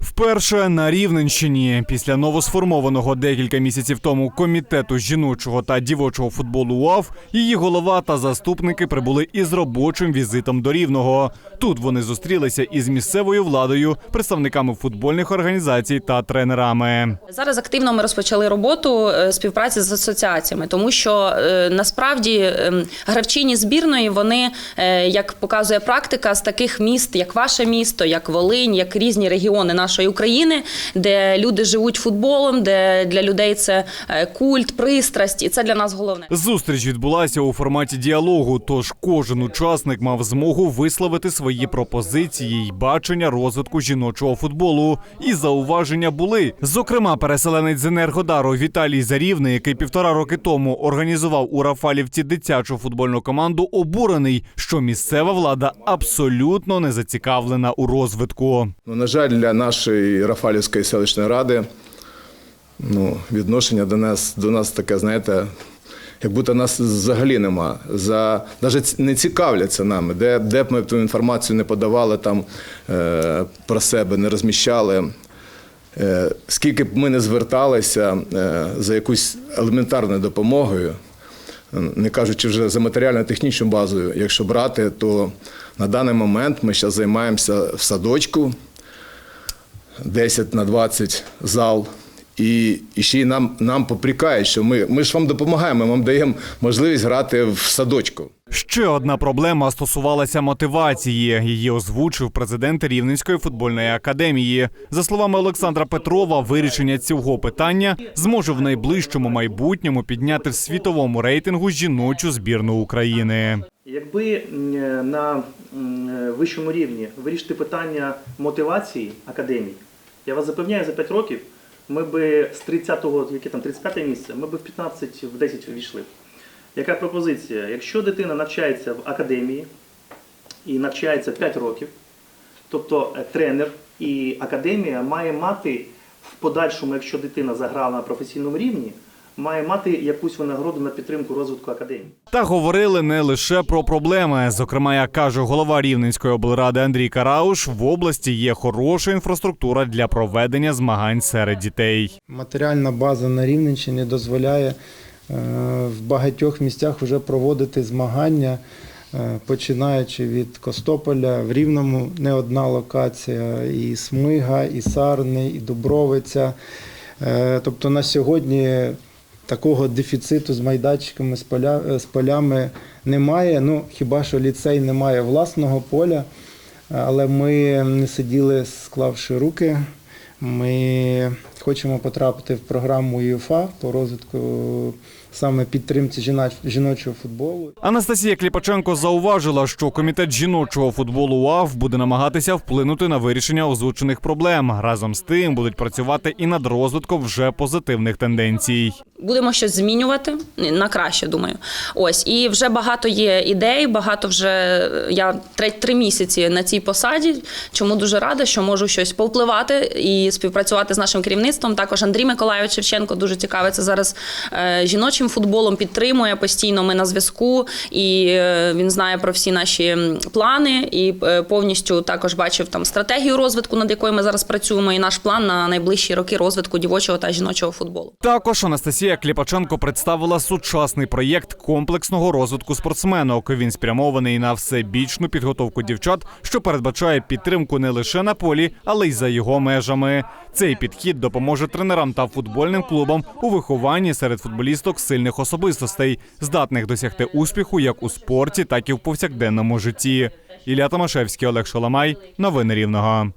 Вперше на Рівненщині після новосформованого декілька місяців тому комітету жіночого та дівочого футболу УАФ її голова та заступники прибули із робочим візитом до Рівного. Тут вони зустрілися із місцевою владою, представниками футбольних організацій та тренерами. Зараз активно ми розпочали роботу е, співпраці з асоціаціями, тому що е, насправді е, гравчині збірної вони, е, як показує практика, з таких міст, як ваше місто, як Волинь, як різні регіони нашої України, де люди живуть футболом, де для людей це е, культ, пристрасть, і це для нас головне. Зустріч відбулася у форматі діалогу, тож кожен учасник мав змогу висловити свої пропозиції й бачення розвитку жіночого футболу. І зауваження були. Зокрема, переселенець з Енергодару Віталій Зарівний, який півтора роки тому організував у Рафалівці дитячу футбольну команду, обурений, що місцева влада абсолютно не зацікавлена у розвитку. Ну, на жаль, для нашої Рафалівської селищної ради ну, відношення до нас, до нас таке, знаєте, як будто нас взагалі нема. За, навіть не цікавляться нами, де, де б ми ту інформацію не подавали там, е, про себе, не розміщали. Е, скільки б ми не зверталися е, за якусь елементарною допомогою, не кажучи вже за матеріально-технічну базою, якщо брати, то на даний момент ми зараз займаємося в садочку 10 на 20 зал. І, і ще й нам, нам попрікають, що ми, ми ж вам допомагаємо, ми вам даємо можливість грати в садочку. Ще одна проблема стосувалася мотивації. Її озвучив президент Рівненської футбольної академії. За словами Олександра Петрова, вирішення цього питання зможе в найближчому майбутньому підняти в світовому рейтингу жіночу збірну України. Якби на вищому рівні вирішити питання мотивації академій, я вас запевняю, за 5 років ми би з 30-го, яке там 35 місце, ми би в 15, в 10 ввійшли. Яка пропозиція? Якщо дитина навчається в академії і навчається 5 років, тобто е, тренер і академія має мати в подальшому, якщо дитина заграла на професійному рівні, має мати якусь винагороду на підтримку розвитку академії. Та говорили не лише про проблеми. Зокрема, як каже голова Рівненської облради Андрій Карауш, в області є хороша інфраструктура для проведення змагань серед дітей. Матеріальна база на Рівненщині дозволяє е, в багатьох місцях вже проводити змагання, е, починаючи від Костополя, в Рівному не одна локація, і Смига, і Сарни, і Дубровиця. Е, Тобто на сьогодні такого дефіциту з майданчиками, з, поля, е, з полями немає. Ну, хіба що ліцей не має власного поля, але ми не сиділи, склавши руки. Ми хочемо потрапити в програму ЮФА по розвитку саме підтримці жіночого футболу. Анастасія Кліпаченко зауважила, що комітет жіночого футболу УАФ буде намагатися вплинути на вирішення озвучених проблем. Разом з тим будуть працювати і над розвитком вже позитивних тенденцій. будемо щось змінювати на краще, думаю. Ось і вже багато є ідей. Багато вже я три, три місяці на цій посаді. Чому дуже рада, що можу щось повпливати і співпрацювати з нашим керівництвом. Також Андрій Миколайович Шевченко дуже цікавиться зараз е, жіночим футболом. Підтримує постійно. Ми на зв'язку, і е, він знає про всі наші плани і е, повністю також бачив там стратегію розвитку, над якою ми зараз працюємо, і наш план на найближчі роки розвитку дівочого та жіночого футболу. Також Анастасія Кліпаченко представила сучасний проєкт комплексного розвитку спортсменок. Він спрямований на всебічну підготовку дівчат, що передбачає підтримку не лише на полі, але й за його межами. Цей підхід допоможе тренерам та футбольним клубам у вихованні серед футболісток сильних особистостей, здатних досягти успіху як у спорті, так і в повсякденному житті. Ілля Томашевський, Олег Шаламай. Новини Рівного.